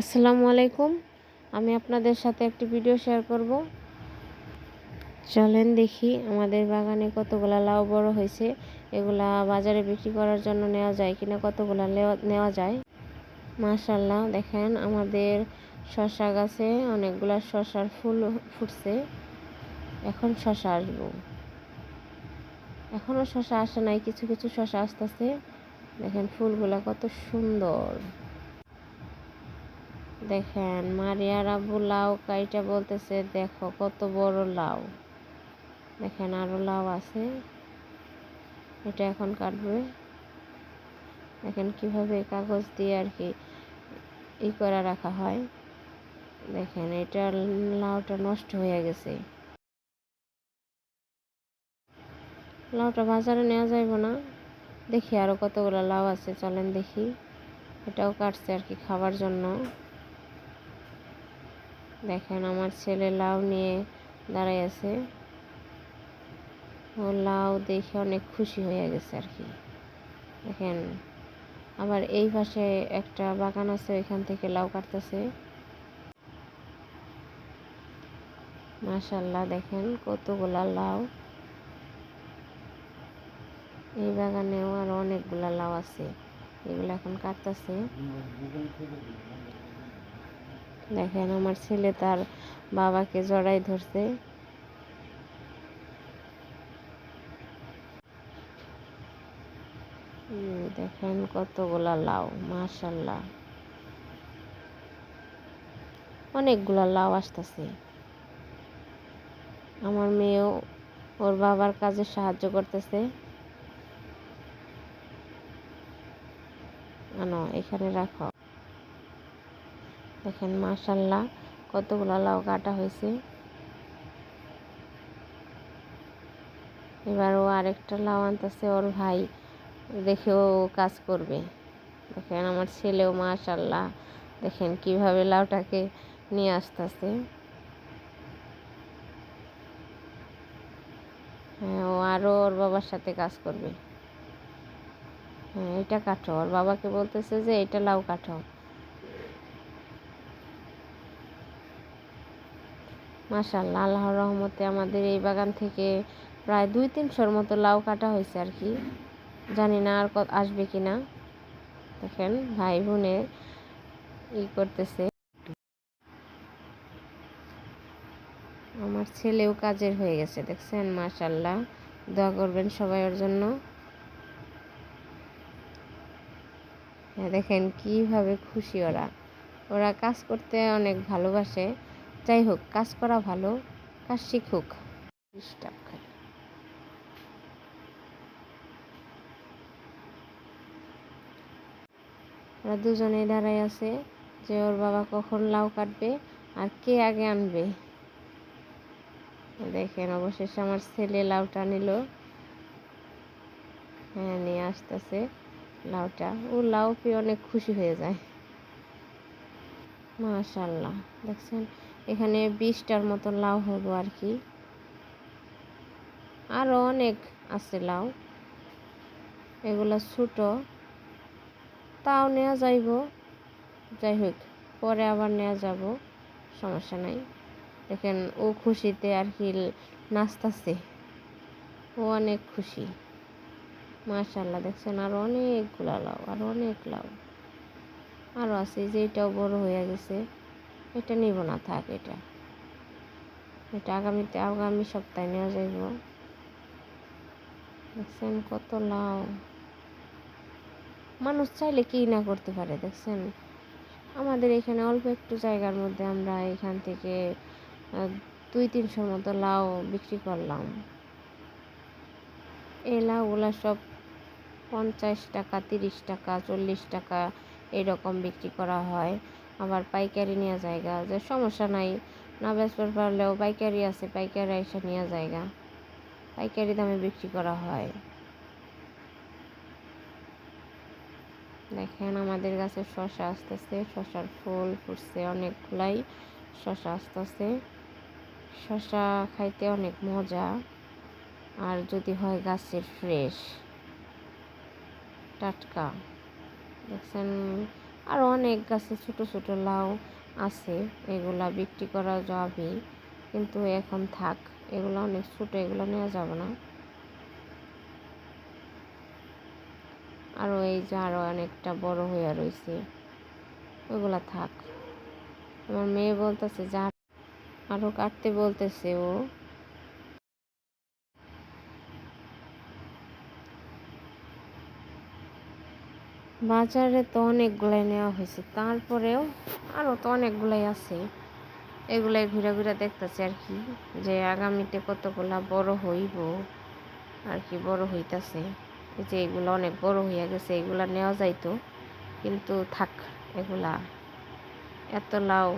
আসসালামু আলাইকুম। আমি আপনাদের সাথে একটি ভিডিও শেয়ার করব। চলেন দেখি আমাদের বাগানে কতগুলা লাউ বড় হয়েছে। এগুলা বাজারে বিক্রি করার জন্য নেওয়া যায় কিনা, কতগুলা নেওয়া যায়? মাশাল্লাহ দেখেন আমাদের শশা গাছে অনেকগুলা শশার ফুল ফুটছে। এখন শশা আসব। এখনও শশা আসে নাই, কিছু কিছু শশা আসতেছে। দেখেন ফুলগুলা কত সুন্দর। দেখেন মারিয়ার আব্বু লাউ কাইটা বলতেছে, দেখো কত বড় লাউ। দেখেন আরও লাউ আছে। এটা এখন কাটবে। দেখেন কীভাবে কাগজ দিয়ে আর কি ই করে রাখা হয়। দেখেন, এটা লাউটা নষ্ট হয়ে গেছে। লাউটা বাজারে নেওয়া যাইব না। দেখি আরও কতগুলো লাউ আছে, চলেন দেখি। এটাও কাটছে আর কি খাবার জন্য। দেখেন আমার ছেলে লাউ নিয়ে দাঁড়াই আছে। ও লাউ দেখে অনেক খুশি হয়ে গেছে আর কি। দেখেন, আবার এই পাশে একটা বাগান আছে, ওইখান থেকে লাউ কাটতেছে। মাশাল্লাহ দেখেন কতগুলা লাউ। এই বাগানেও আরও অনেকগুলা লাউ আছে, এগুলো এখন কাটতেছে। দেখেন, আমার ছেলে তার বাবাকে জড়াই ধরছে। দেখেন, কতগুলা লাউ মাশাল্লাহ অনেকগুলা লাউ আসতেছে। আমার মেয়েও ওর বাবার কাজে সাহায্য করতেছে। এখানে রাখো। দেখেন মাশাল্লাহ কতগুলা লাউ কাটা হয়েছে। এবার ও আরেকটা লাউ আনতেছে, ওর ভাই দেখে ও কাজ করবে। দেখেন, আমার ছেলেও মাশাল্লাহ দেখেন কীভাবে লাউটাকে নিয়ে আসতেছে। হ্যাঁ ও আরও ওর বাবার সাথে কাজ করবে। হ্যাঁ এটা কাটো। ওর বাবাকে বলতেছে যে, এটা লাউ কাটো। মাশাল্লাহ আল্লাহর রহমতে আমাদের এই বাগান থেকে প্রায় দুই তিনশোর মতো লাউ কাটা হয়েছে আর কি। জানি না আর কত, আসবে কি না। দেখেন, ভাই বোনে ই করতেছে। আমার ছেলেও কাজের হয়ে গেছে, দেখছেন? মাশাল্লাহ দোয়া করবেন সবাই ওর জন্য। হ্যাঁ দেখেন কীভাবে খুশি ওরা। ওরা কাজ করতে অনেক ভালোবাসে। যাই হোক, কাজ করা ভালো, কাজ শিখুক। ওরা দুজনেই দাঁড়ায় আছে যে ওর বাবা কখন লাউ কাটবে আর কে আগে আনবে। দেখেন, অবশেষে আমার ছেলে লাউটা নিল। হ্যাঁ নিয়ে আসতেছে লাউটা। ও লাউ পেয়ে অনেক খুশি হয়ে যায়। মাশাল্লাহ দেখছেন? এখানে বিশটার মতো লাউ হব আর কি। আরও অনেক আছে লাউ। এগুলো ছোটো। তাও নেওয়া যাইব। যাই হোক, পরে আবার নেওয়া যাব। সমস্যা নাই। দেখেন, ও খুশিতে আর কি নাচতাছে। ও অনেক খুশি। মাশাল্লাহ দেখছেন? আরও অনেকগুলা লাউ, আরও অনেক লাউ। আরও আছে যে এটাও বড় হয়ে গেছে। এটা নিব না, থাক এটা। এটা আগামীতে, আগামী সপ্তাহে নেওয়া যাইব। দেখছেন কত লাউ। মানুষ চাইলে কি না করতে পারে, দেখছেন? আমাদের এখানে অল্প একটু জায়গার মধ্যে আমরা এখান থেকে দুই তিনশোর মতো লাউ বিক্রি করলাম। এই লাউগুলা সব পঞ্চাশ টাকা, তিরিশ টাকা, চল্লিশ টাকা এরকম বিক্রি করা হয়। আবার পাইকারি নেওয়া জায়গা যে সমস্যা নাই। না বেচতে পারলেও পাইকারি আছে, পাইকারি এসে নেওয়া জায়গা। পাইকারি দামে বিক্রি করা হয়। দেখেন আমাদের গাছে শশা আসতেছে, শশার ফুল ফুটছে অনেকগুলাই, শশা আসতেছে। শশা খাইতে অনেক মজা, আর যদি হয় গাছের ফ্রেশ, টাটকা। দেখছেন? আর অনেক গাছে ছোট ছোট লাউ আছে, এগুলা বিক্রি করা যাবে। কিন্তু এখন থাক, এগুলো অনেক ছোট, এগুলো নেওয়া যাবে না। আরও এই যে আরও অনেকটা বড় হয়ে রয়েছে ওগুলা থাক। আমার মেয়ে বলতেছে, যা আরও কাটতে বলতেছে ও। বাজারে তো অনেকগুলাই নেওয়া হয়েছে। তারপরেও আরও তো অনেকগুলাই আছে। এগুলাই ঘুরে ঘুরে দেখতেছে আর কি, যে আগামীতে কতগুলা বড় হইব আর কি, বড় হইতাছে। যে এগুলো অনেক বড় হইয়া গেছে, এগুলা নেওয়া যাইতো। কিন্তু থাক, এগুলা এত লাউ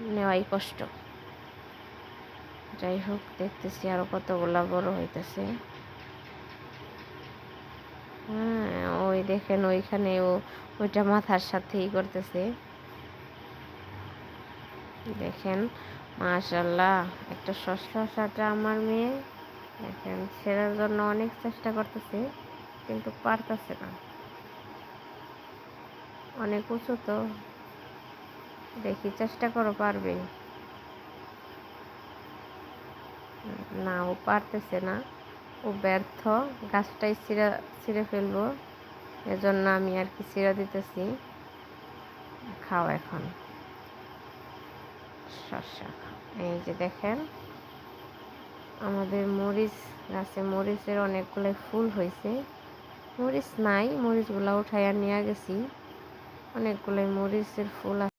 নেওয়াই কষ্ট। যাই হোক, দেখতেছি আরও কতগুলা বড় হইতেছে হ্যাঁ ওই দেখেন ওইখানে ও ওইটা মাথার সাথেই করতেছে। দেখেন মাশাল্লাহ একটা শশাটা আমার মেয়ে। দেখেন, সেরার জন্য অনেক চেষ্টা করতেছে, কিন্তু পারতেছে না। অনেক উঁচু তো। দেখি, চেষ্টা করো, পারবে। না, ও পারতেছে না। ও ব্যর্থ, গাছটাই ছিঁড়া, ছিঁড়ে ফেলব। এজন্য আমি আর কি ছিঁড়া দিতেছি। খাও এখন। শসা এই যে দেখেন, আমাদের মরিচ গাছে মরিচের অনেকগুলো ফুল হয়েছে। মরিচ নাই, মরিচগুলো উঠাইয়া নিয়ে গেছি। অনেকগুলো মরিচের ফুল আছে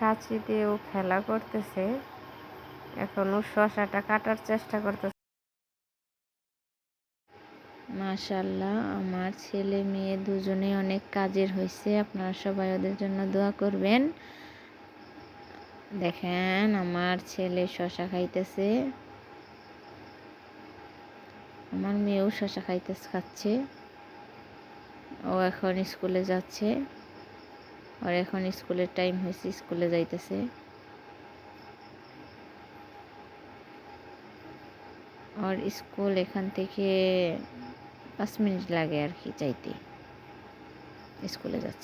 কাঁচি দিয়েও খেলা করতেছে। এখনও শশাটা কাটার চেষ্টা করতেছে। মাশাল্লাহ আমার ছেলে মেয়ে দুজনে অনেক কাজের হয়েছে আপনারা সবাই ওদের জন্য দোয়া করবেন। দেখেন, আমার ছেলে শশা খাইতেছে। আমার মেয়েও শশা খাইতে খাচ্ছে। ও এখন স্কুলে যাচ্ছে। আর এখন স্কুলের টাইম হয়েছে স্কুলে যাইতেছে। আর স্কুল এখান থেকে পাঁচ মিনিট লাগে আর কি যাইতে। স্কুলে যাচ্ছে।